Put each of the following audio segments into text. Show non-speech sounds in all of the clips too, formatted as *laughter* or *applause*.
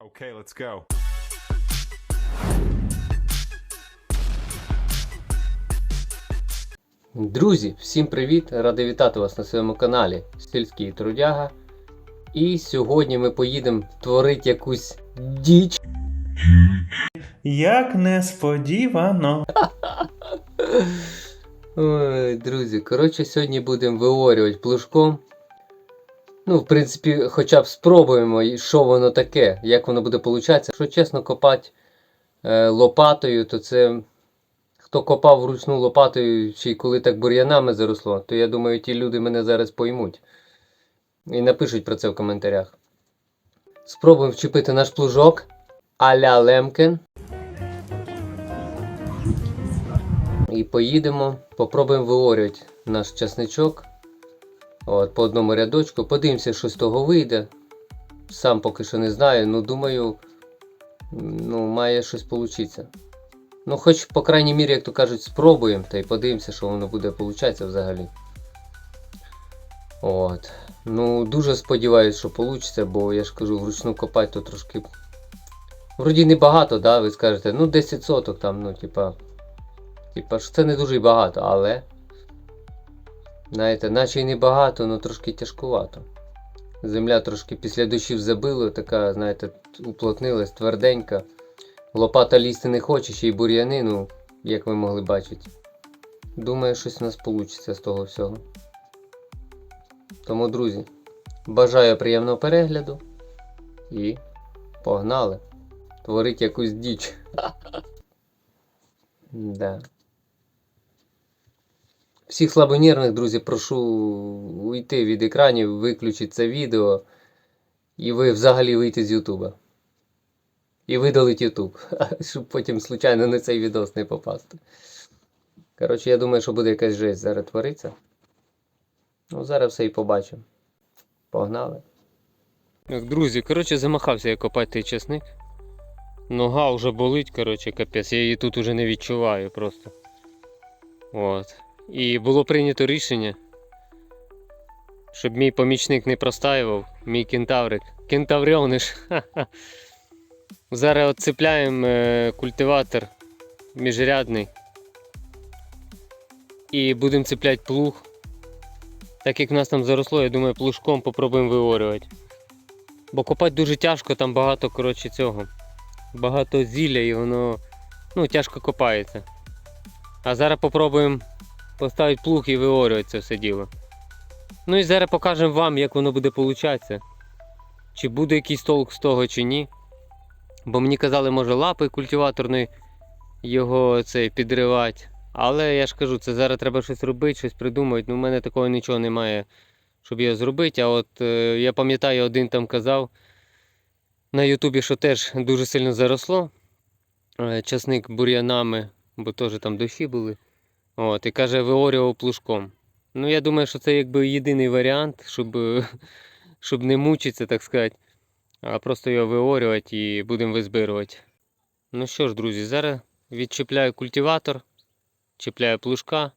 Okay, let's go. Друзі, всім привіт! Радий вітати вас на своєму каналі Сільський Трудяга. І сьогодні ми поїдемо творити якусь діч. Як несподівано. *laughs* Ой, друзі, коротше, сьогодні будемо виорювати плужком. Ну, в принципі, хоча б спробуємо, що воно таке, як воно буде получатися. Якщо чесно, копати е, лопатою, то це. Хто копав вручну лопатою, чи коли так бур'янами заросло, то я думаю, ті люди мене зараз поймуть. І напишуть про це в коментарях. Спробуємо вчепити наш плужок а-ля Лемкен. І поїдемо, попробуємо виорювати наш часничок. От, по одному рядочку. Подивимося, що з того вийде. Сам поки що не знаю, ну думаю, ну, має щось получитися. Ну, хоч, по крайній мірі, як то кажуть, спробуємо та й подивимося, що воно буде получатися взагалі. От. Ну, дуже сподіваюся, що вийде, бо я ж кажу, вручну копати то трошки. Вроді небагато, да, ви скажете, ну 10 соток там, ну, типа. Типа ж це не дуже багато, але. Знаєте, наче й небагато, але трошки тяжкувато. Земля трошки після дощів забило, така, знаєте, уплотнилась, тверденька. Лопата лізти не хоче, ще й бур'яни, ну, як ви могли бачити. Думаю, щось у нас вийде з того всього. Тому, друзі, бажаю приємного перегляду і погнали. Творить якусь діч. *laughs* Да. Всіх слабонервних, друзі, прошу уйти від екранів, виключити це відео. І ви взагалі вийти з Ютуба. І видалить Ютуб, *laughs* щоб потім случайно на цей відос не попасти. Коротше, я думаю, що буде якась жесть зараз твориться. Ну, зараз все і побачимо. Погнали. Так, друзі, коротше, замахався я копати той чесник. Нога вже болить, коротше, капець. Я її тут уже не відчуваю просто. От. І було прийнято рішення, щоб мій помічник не простаював, мій кентаврик. Кентавріониш. Зараз отцепляємо е, культиватор міжрядний. І будемо цепляти плуг. Так як в нас там заросло, я думаю, плужком попробуємо виорювати. Бо копати дуже тяжко, там багато коротше, цього. Багато зілля і воно ну, тяжко копається. А зараз попробуємо поставити плуг і виорювати це все діло. Ну і зараз покажемо вам, як воно буде получатися. Чи буде якийсь толк з того, чи ні. Бо мені казали, може лапи культиваторної його цей підривати. Але я ж кажу, це зараз треба щось робити, щось придумати. Ну, в мене такого нічого немає, щоб його зробити. А от е, я пам'ятаю, один там казав на Ютубі, що теж дуже сильно заросло. Е, часник бур'янами, бо теж там дощі були. От, і каже, виорював плужком. Ну, я думаю, що це якби єдиний варіант, щоб, *laughs* щоб не мучитися, так сказати а просто його виорювати і будемо визбирувати. Ну що ж, друзі, зараз відчіпляю культиватор, чіпляю плужка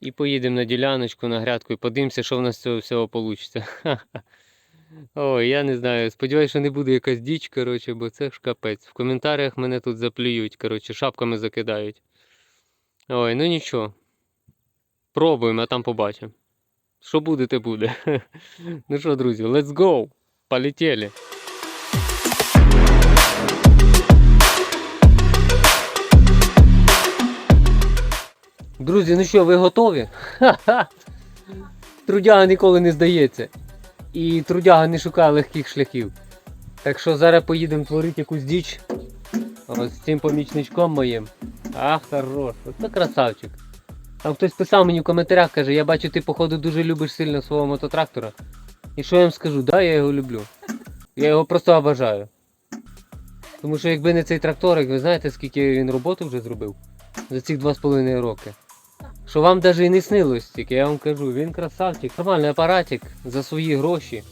і поїдемо на діляночку, на грядку і подивимося, що в нас з цього всього вийде. *laughs* Ой, я не знаю. Сподіваюся, що не буде якась діч, коротше, бо це ж капець. В коментарях мене тут заплюють, коротше, шапками закидають. Ой, ну нічого. Пробуємо, а там побачимо. Що буде, те буде. *laughs* ну що, друзі, let's go! Полетели. Друзі, ну що, ви готові? Ха-ха! *laughs* Трудяга ніколи не здається. І трудяга не шукає легких шляхів. Так що зараз поїдемо творити якусь діч. Ось цим помічничком моїм. Ах, хорош, оце красавчик. Там хтось писав мені в коментарях, каже, я бачу, ти походу дуже любиш сильно свого мототрактора. І що я вам скажу, да, я його люблю. Я його просто обожаю. Тому що якби не цей тракторик, ви знаєте, скільки він роботи вже зробив за ці 2,5 роки. Що вам навіть і не снилось тільки, я вам кажу, він красавчик, нормальний апаратик за свої гроші.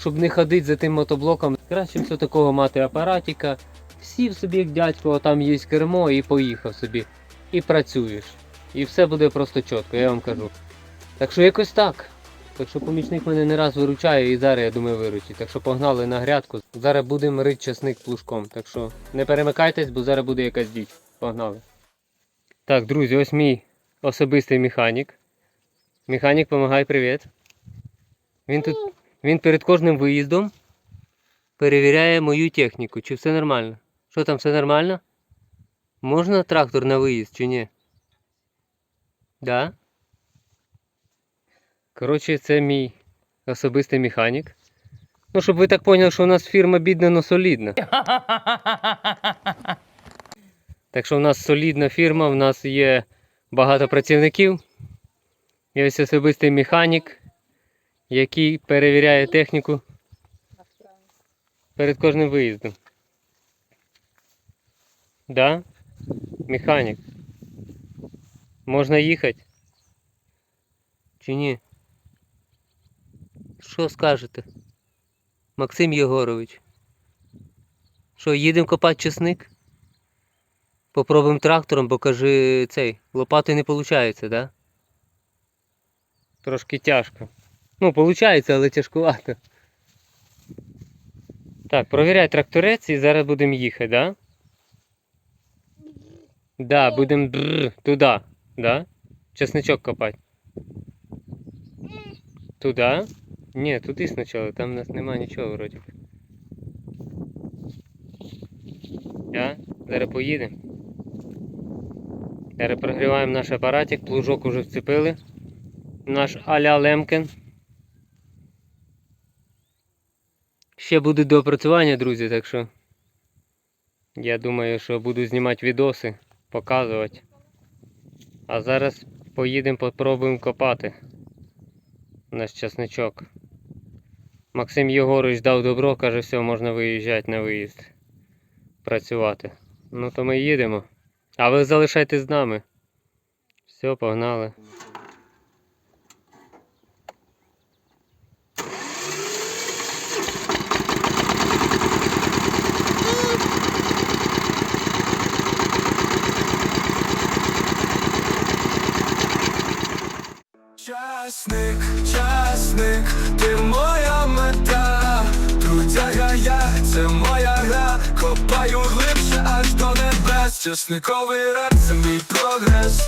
Щоб не ходити за тим мотоблоком, краще все такого мати апаратика. Сів собі як дядько, там є кермо і поїхав собі. І працюєш. І все буде просто чітко, я вам кажу. Так що якось так. Так що помічник мене не раз виручає і зараз, я думаю, виручить. Так що погнали на грядку. Зараз будемо рити часник плужком. Так що не перемикайтесь, бо зараз буде якась діч. Погнали. Так, друзі, ось мій особистий механік. Механік, помагай, привіт. Він тут він перед кожним виїздом перевіряє мою техніку, чи все нормально. Що там, все нормально? Можна трактор на виїзд чи ні? Да? Коротше, це мій особистий механік. Ну, щоб ви так поняли, що у нас фірма бідна, но солідна. Так що у нас солідна фірма, у нас є багато працівників. Є ось особистий механік, який перевіряє техніку перед кожним виїздом. Да? Механік. Можна їхати? Чи ні? Що скажете? Максим Єгорович. Що, їдемо копати чесник? Попробуємо трактором, бо каже цей, лопатою не виходить, да? Трошки тяжко. Ну, виходить, але тяжкувато. Так, провіряй тракторець і зараз будемо їхати, да? Да, будемо бррр, туди, да? Чесничок копати. Туда? Ні, туди спочатку, там у нас нема нічого вроді. Да? Зараз поїдемо. Зараз прогріваємо наш апаратик, плужок уже вцепили. Наш Аля Лемкен. Ще буде доопрацювання, друзі, так що я думаю, що буду знімати відоси, показувати. А зараз поїдемо, попробуємо копати наш часничок. Максим Єгорович дав добро, каже, все, можна виїжджати на виїзд. Працювати. Ну то ми їдемо. А ви залишайтесь з нами. Все, погнали. Небес, часниковий рад, це мій прогрес.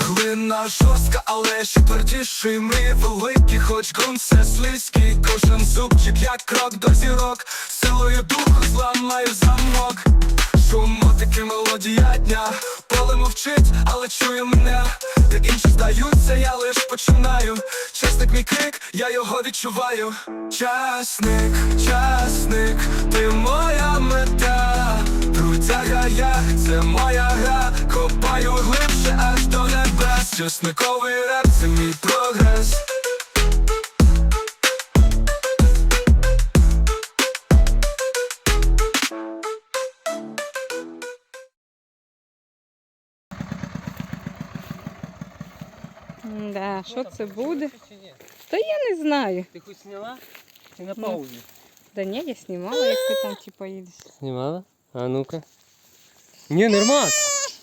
Глина жорстка, але ще твердіший Мрії великі, хоч ґрунт все слизький. Кожен зубчик, як крок до зірок. Силою духу зламаю замок. Шум мотики, мелодія дня мовчить, але чує мене. Де інші здаються, я лиш починаю. Часник мій крик, я його відчуваю. Часник, часник, ти моя мета. Крутяга я, це моя гра. Копаю глибше аж до небес. Часниковий реп, це мій прогрес Да, що це буде? Та я не знаю. Ти хоч зняла? Чи на Ну. паузі? Да ні, я знімала, як ти там типа їдеш. Знімала? А ну-ка. Ні, нормально.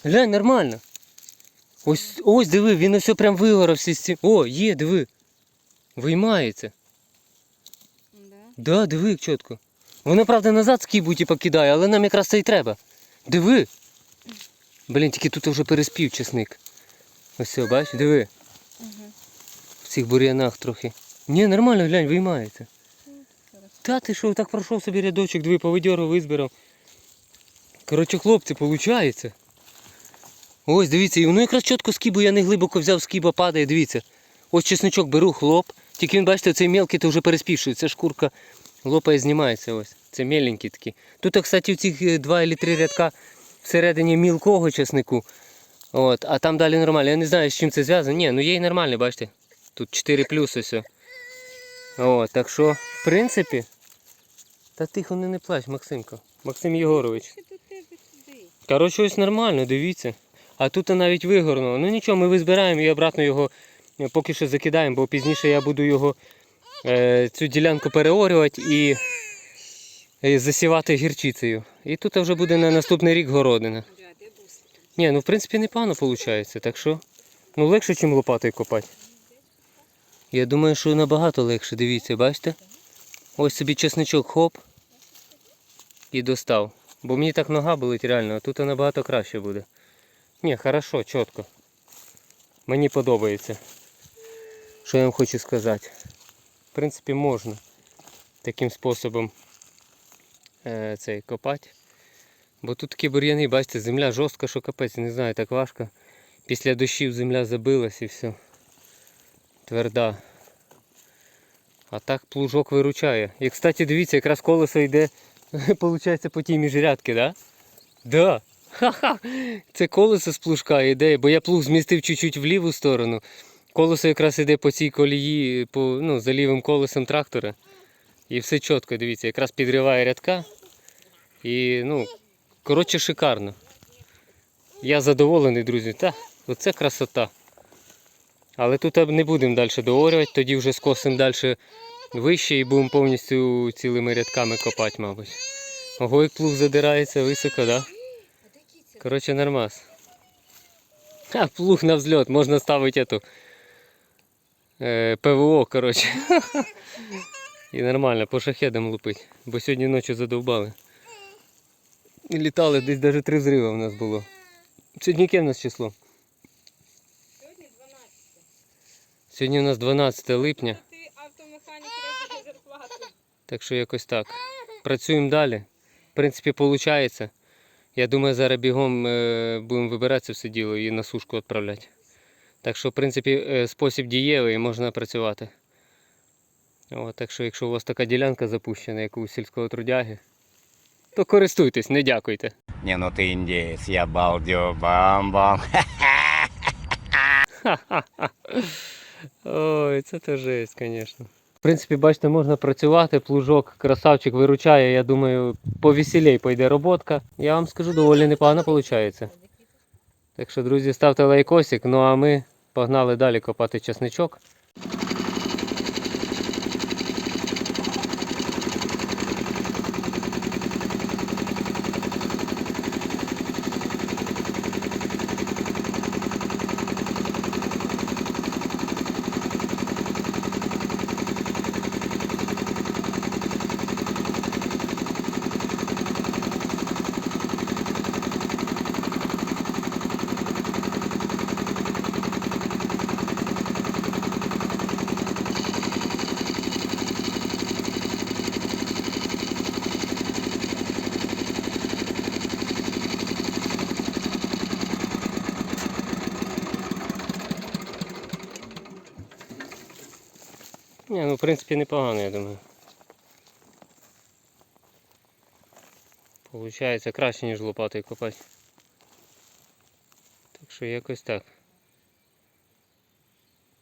Глянь, нормально. Ось, ось диви, він все прям вигорався з цим. О, є, диви. Виймається. Да. Да, диви, чітко. Воно, правда, назад скибу типа кидає, але нам якраз це і треба. Диви. Блін, тільки тут вже переспів чесник. Ось все, бачиш, диви. Цих бур'янах трохи. Ні, нормально, глянь, виймається. Та ти що, так пройшов собі рядочок, диви, повидьору визбирав. Коротше, хлопці, виходить. Ось, дивіться, і воно якраз чітко скибу, я не глибоко взяв, скіба падає, дивіться. Ось чесночок беру, хлоп. Тільки він, бачите, цей мелкий, то вже переспівший. Це шкурка лопає, знімається ось. Це меленький такий. Тут, кстати, в цих е, два або три рядка всередині мілкого чеснику. От, а там далі нормально. Я не знаю, з чим це зв'язано. Ні, ну є і нормально, бачите. Тут 4 плюси все. От, так що, в принципі. Та тихо не, не плач, Максимко. Максим Єгорович. Коротше, ось нормально, дивіться. А тут навіть вигорнуло. Ну нічого, ми визбираємо і обратно його е, поки що закидаємо, бо пізніше я буду його е, цю ділянку переорювати і е, засівати гірчицею. І тут вже буде на наступний рік городина. Ні, ну в принципі непогано виходить, так що. Ну легше, ніж лопатою копати. Я думаю, що набагато легше, дивіться, бачите? Ось собі чесничок хоп. І достав. Бо мені так нога болить реально, а тут набагато краще буде. Ні, хорошо, чітко. Мені подобається. Що я вам хочу сказати. В принципі, можна таким способом е, цей копати. Бо тут такі бур'яни, бачите, земля жорстка, що капець, не знаю, так важко. Після дощів земля забилась і все. Тверда. А так плужок виручає. І, кстати, дивіться, якраз колесо йде, *laughs* виходить, по тій міжрядки, да? Да. Ха-ха. Це колесо з плужка йде, бо я плуг змістив чуть-чуть в ліву сторону. Колесо якраз йде по цій колії, по, ну, за лівим колесом трактора. І все чітко, дивіться, якраз підриває рядка. І, ну, коротше, шикарно. Я задоволений, друзі. Та, оце красота. Але тут не будемо далі доорювати, тоді вже скосимо далі вище і будемо повністю цілими рядками копати, мабуть. Ого, як плуг задирається високо, да? Коротше, нормас. А, плуг на взльот, можна ставити эту е, ПВО, коротше. *laughs* І нормально, по шахедам лупить. Бо сьогодні ночі задовбали. І літали, десь навіть три взриви у нас було. Сьогодні яке в нас число? Сьогодні 12. Сьогодні у нас 12 липня, Ти автомеханік зарплату. так що якось так. Працюємо далі. В принципі, виходить. Я думаю, зараз бігом е, будемо вибирати це все діло і на сушку відправляти. Так що, в принципі, е, спосіб дієвий, можна працювати. О, так що, якщо у вас така ділянка запущена, як у сільського трудяги, то користуйтесь, не дякуйте. Не, ну ты индеец, я балдю, бам-бам. *laughs* Ой, це то жесть, звісно. В принципі, бачите, можна працювати, плужок, красавчик виручає, я думаю, повеселей пойде роботка. Я вам скажу, доволі непогано виходить. Так що, друзі, ставте лайкосик, ну а ми погнали далі копати часничок. Ні, ну в принципі непогано, я думаю. Получається краще, ніж лопатою копати. Так що якось так.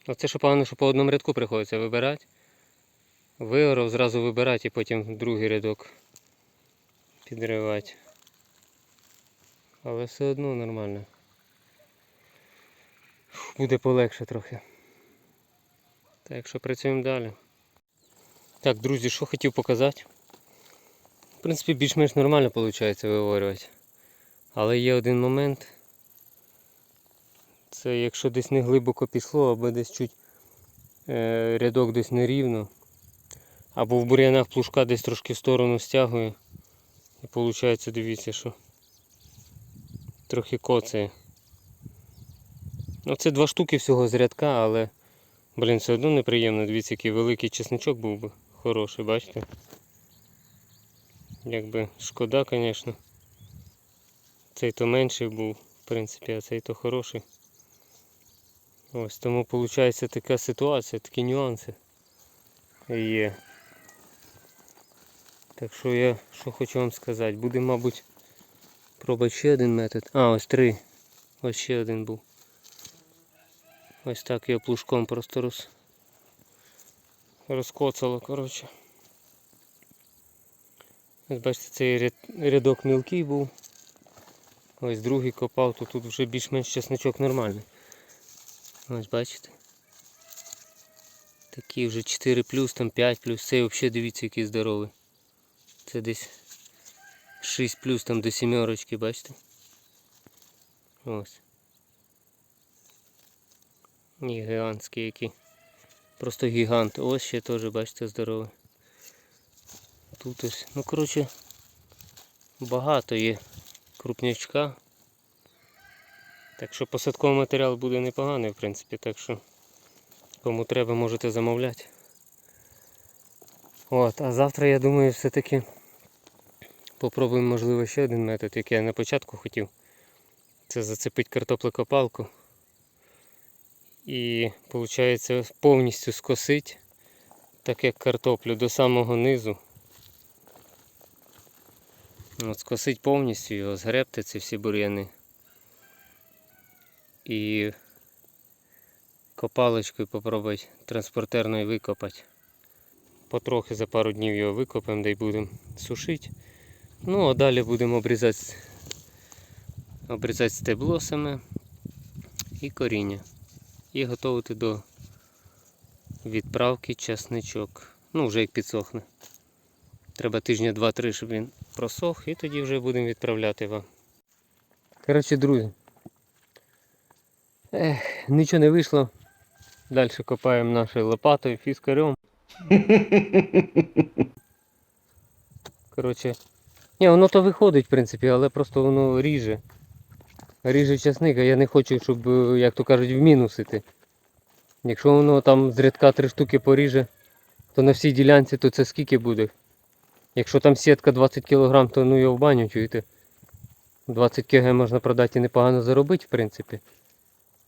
Оце що погано, що по одному рядку приходиться вибирати. Вигоров, зразу вибирати і потім другий рядок підривати. Але все одно нормально. Буде полегше трохи. Так що працюємо далі. Так, друзі, що хотів показати. В принципі, більш-менш нормально виходить виворювати. Але є один момент. Це якщо десь не глибоко пішло, або десь чуть е, рядок десь нерівно, або в бур'янах плужка десь трошки в сторону стягує. І виходить, дивіться, що трохи коцає. Ну це два штуки всього з рядка, але Блін, все одно неприємно, дивіться, який великий чесничок був би. Хороший, бачите? Якби шкода, звісно. Цей то менший був, в принципі, а цей то хороший. Ось тому виходить така ситуація, такі нюанси є. Так що я що хочу вам сказати, будемо, мабуть, пробувати ще один метод. А, ось три. Ось ще один був. Ось так його плужком просто роз... розкоцало, коротше. Ось бачите, цей рядок мілкий був. Ось другий копав, то тут вже більш-менш чесночок нормальний. Ось бачите. Такий вже 4 плюс, там 5 плюс, цей взагалі дивіться який здоровий. Це десь 6 плюс там до сімерочки, бачите? Ось. І гігантські які. Просто гігант. Ось ще теж, бачите, здоровий. Тут ось. Ну коротше, багато є крупнячка. Так що посадковий матеріал буде непоганий, в принципі, так що кому треба, можете замовляти. От, а завтра я думаю все-таки попробуємо, можливо, ще один метод, який я на початку хотів. Це зацепити картоплекопалку. І виходить повністю скосить, так як картоплю до самого низу. От скосить повністю його, згребти ці всі бур'яни. І копалочкою попробувати транспортерною викопати. Потрохи за пару днів його викопаємо, да й будемо сушити. Ну а далі будемо обрізати, обрізати стебло саме і коріння. І готувати до відправки часничок. Ну, вже як підсохне. Треба тижня 2-3, щоб він просох, і тоді вже будемо відправляти вам. Коротше, друзі. Ех, нічого не вийшло. Далі копаємо нашою лопатою, фіскарем. Коротше. Ні, воно то виходить, в принципі, але просто воно ріже. Ріже часник, а я не хочу, щоб, е, як то кажуть, в мінус іти. Якщо воно там з рядка три штуки поріже, то на всій ділянці то це скільки буде? Якщо там сітка 20 кг, то ну його в баню чуєте. 20 кг можна продати і непогано заробити, в принципі.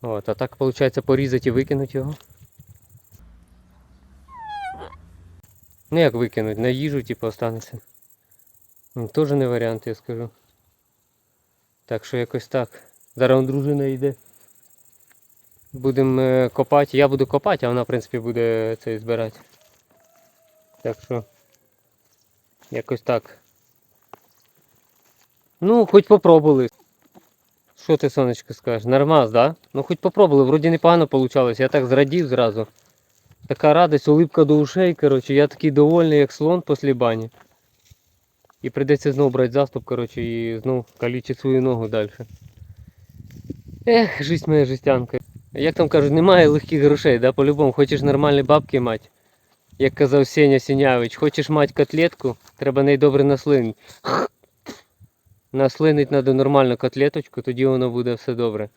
От, а так виходить порізати і викинути його. Ну як викинуть, на їжу типу останеться. Ну, Теж не варіант, я скажу. Так що якось так. Зараз дружина йде. Будемо е, копати. Я буду копати, а вона в принципі буде цей збирати. Так що. Якось так. Ну, хоч попробували. Що ти, сонечко, скажеш? Нормас, да? Ну хоч попробували, вроді непогано вийшло. Я так зрадів зразу. Така радість, улипка до ушей, коротше, я такий довольний, як слон після бані. І прийдеться знову брати заступ, коротше, і знову калічити свою ногу далі. Ех, жисть моя жестянка. Як там кажуть, немає легких грошей, да? По-любому, хочеш нормальні бабки мати. Як казав Сеня Сінявич, хочеш мати котлетку, треба неї добре наслинити. Наслинить треба нормальну котлеточку, тоді воно буде все добре.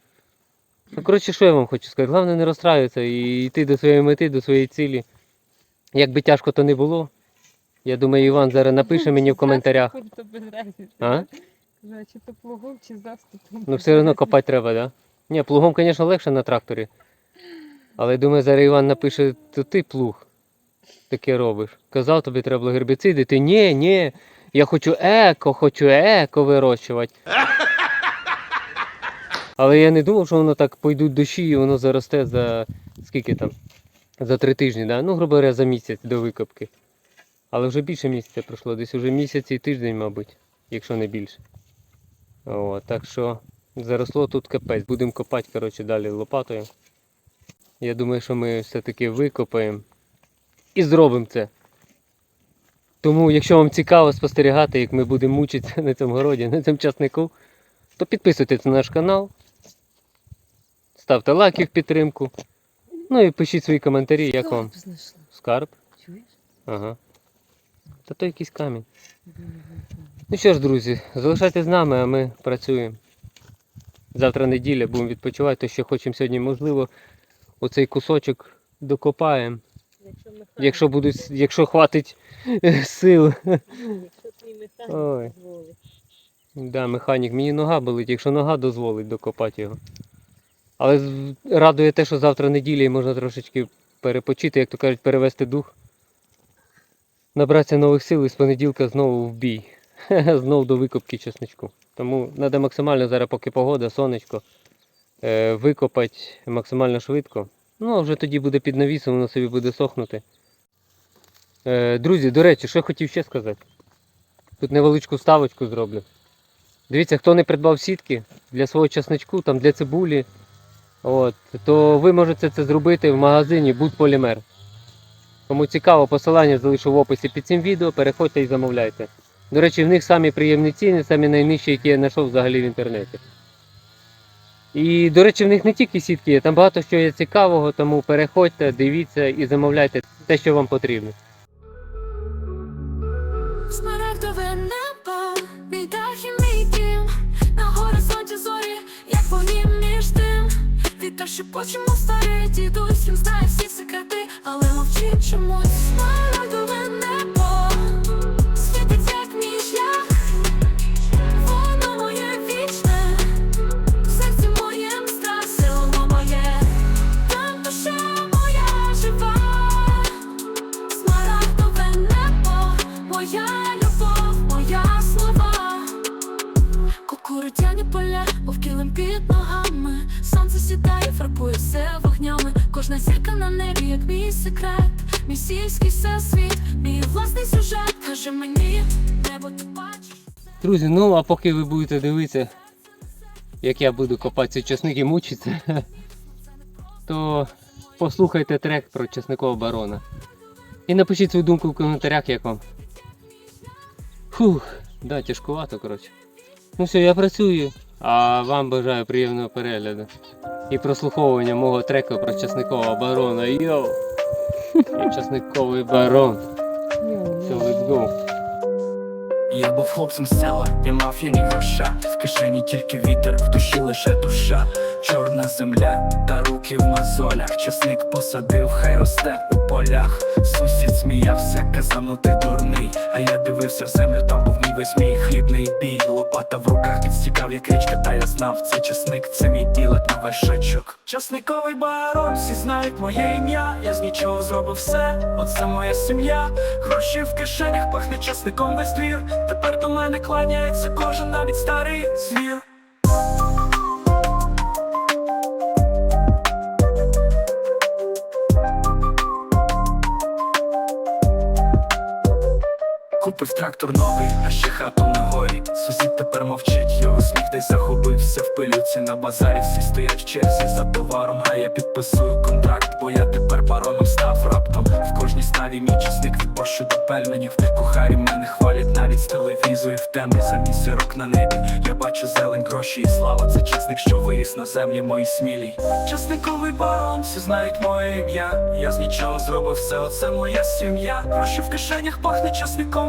Ну, коротше, що я вам хочу сказати? Головне не розстраюватися і йти до своєї мети, до своєї цілі. Як би тяжко то не було. Я думаю, Іван зараз напише мені в коментарях. А? Чи то плугом, чи заступом. Ну все одно копати треба, так? Да? Ні, плугом, звісно, легше на тракторі. Але я думаю, зараз Іван напише, то ти плуг таке робиш. Казав, тобі треба було гербіциди, ти ні, ні, я хочу еко, хочу еко вирощувати. Але я не думав, що воно так пойдуть дощі і воно заросте за скільки там? За три тижні, да? ну, грубо говоря, за місяць до викопки. Але вже більше місяця пройшло, десь вже місяць і тиждень, мабуть, якщо не більше. О, так що заросло тут капець. Будемо копати коротше, далі лопатою. Я думаю, що ми все-таки викопаємо і зробимо це. Тому, якщо вам цікаво спостерігати, як ми будемо мучитися на цьому городі, на цьому часнику, то підписуйтесь на наш канал, ставте лайки в підтримку. Ну і пишіть свої коментарі, як вам скарб. Чуєш? Ага. Та то якийсь камінь. Ну що ж, друзі, залишайтесь з нами, а ми працюємо. Завтра неділя, будемо відпочивати, то ще хочемо сьогодні, можливо, оцей кусочок докопаємо. Якщо Якщо будуть, якщо хватить е, сил. якщо твій механік Ой. дозволить. Да, механік, мені нога болить, якщо нога дозволить докопати його. Але радує те, що завтра неділя і можна трошечки перепочити, як то кажуть, перевести дух. Набратися нових сил і з понеділка знову в бій. *laughs* знову до викопки чесничку. Тому треба максимально зараз, поки погода, сонечко, е, викопати максимально швидко. Ну, а вже тоді буде під навісом, воно собі буде сохнути. Е, друзі, до речі, що я хотів ще сказати. Тут невеличку ставочку зроблю. Дивіться, хто не придбав сітки для свого часничку, там для цибулі, от, то ви можете це зробити в магазині Будполімер. Кому цікаво, посилання залишу в описі під цим відео, переходьте і замовляйте. До речі, в них самі приємні ціни, самі найнижчі, які я знайшов взагалі в інтернеті. І, до речі, в них не тільки сітки є, там багато що є цікавого, тому переходьте, дивіться і замовляйте те, що вам потрібно. Вітер шепоче, мов старий дідусь Він знає всі секрети, але мовчить чомусь. Смарагдове небо Світить, як мій шлях. Воно моє вічне В серці моєм страх, село моє. Там душа моя жива. Смарагдове небо, моя любов, моя слова, кукурудзяні поля, мов килим під ногами, сонце сідає, фарбує все вогнями, кожна зірка на небі, як мій секрет, мій сільський всесвіт, мій власний сюжет, каже мені, небо ти бачиш. Друзі, ну а поки ви будете дивитися, як я буду копати цей часник і мучитися, *laughs* то послухайте трек про часникового барона. І напишіть свою думку в коментарях, як вам. Фух, да, тяжкувато, коротше. Ну все, я працюю, а вам бажаю приємного перегляду. І прослуховування мого треку про часникового барона. Йоу! Я часниковий барон. Все, let's go. Я був хлопцем села, і мав я ні гроша В кишені тільки вітер, в душі лише душа Чорна земля та руки в мозолях Часник посадив, хай росте у полях Сусід сміявся, казав, ну ти дурний А я дивився в землю, там був мій весь мій хлібний бій Лопата в руках підстікав, як річка, та я знав Цей часник, це мій ділок на вершечок. Часниковий барон, всі знають моє ім'я Я з нічого зробив все, оце моя сім'я. Гроші в кишенях, пахне часником весь двір Тепер до мене кланяється кожен навіть старий звір Купив трактор новий, а ще хату на горі. Сусід тепер мовчить, його сміх десь захопився в пилюці на базарі Всі стоять в черзі за товаром, а я підписую контракт, бо я тепер бароном став раптом. В кожній ставі мій часник від борщу до пельменів. Кухарі мене хвалять навіть з телевізорів в темрі. Самі сирок на небі. Я бачу зелень, гроші і слава. Це часник, що виріс на землі моїй смілій Часниковий барон, всі знають моє ім'я. Я з нічого зробив все, оце моя сім'я. Гроші в кишенях пахне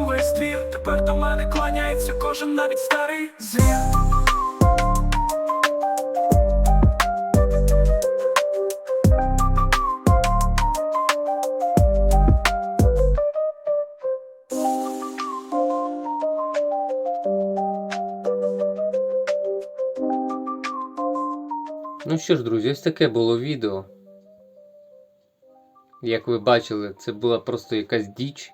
весь двір Тепер до мене кланяється кожен навіть старий звір Ну що ж, друзі, ось таке було відео. Як ви бачили, це була просто якась діч.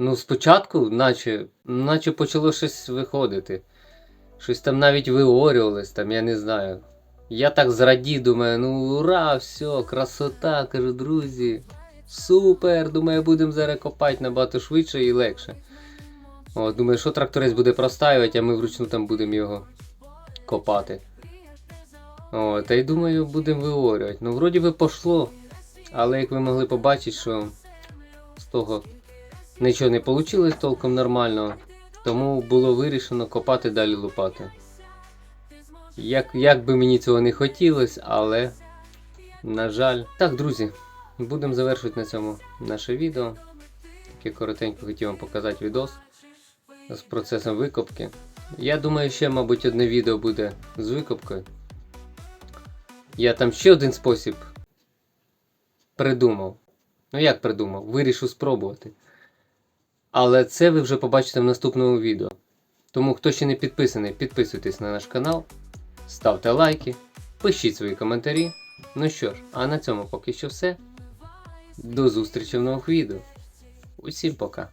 Ну, спочатку, наче, наче почало щось виходити. Щось там навіть виорювалось, там, я не знаю. Я так зрадів, думаю, ну ура, все, красота, кажу, друзі. Супер! Думаю, будемо зараз копати набагато швидше і легше. О, думаю, що тракторець буде простаювати, а ми вручну там будемо його копати. О, та й думаю, будемо виорювати. Ну, вроді би пошло. Але як ви могли побачити, що з того нічого не вийшло толком нормально. Тому було вирішено копати далі лопати. Як, як би мені цього не хотілося, але, на жаль. Так, друзі, будемо завершувати на цьому наше відео. Таке коротенько хотів вам показати відос з процесом викопки. Я думаю, ще, мабуть, одне відео буде з викопкою. Я там ще один спосіб придумав. Ну як придумав? Вирішив спробувати. Але це ви вже побачите в наступному відео. Тому хто ще не підписаний, підписуйтесь на наш канал, ставте лайки, пишіть свої коментарі. Ну що ж, а на цьому поки що все. До зустрічі в нових відео. Усім пока.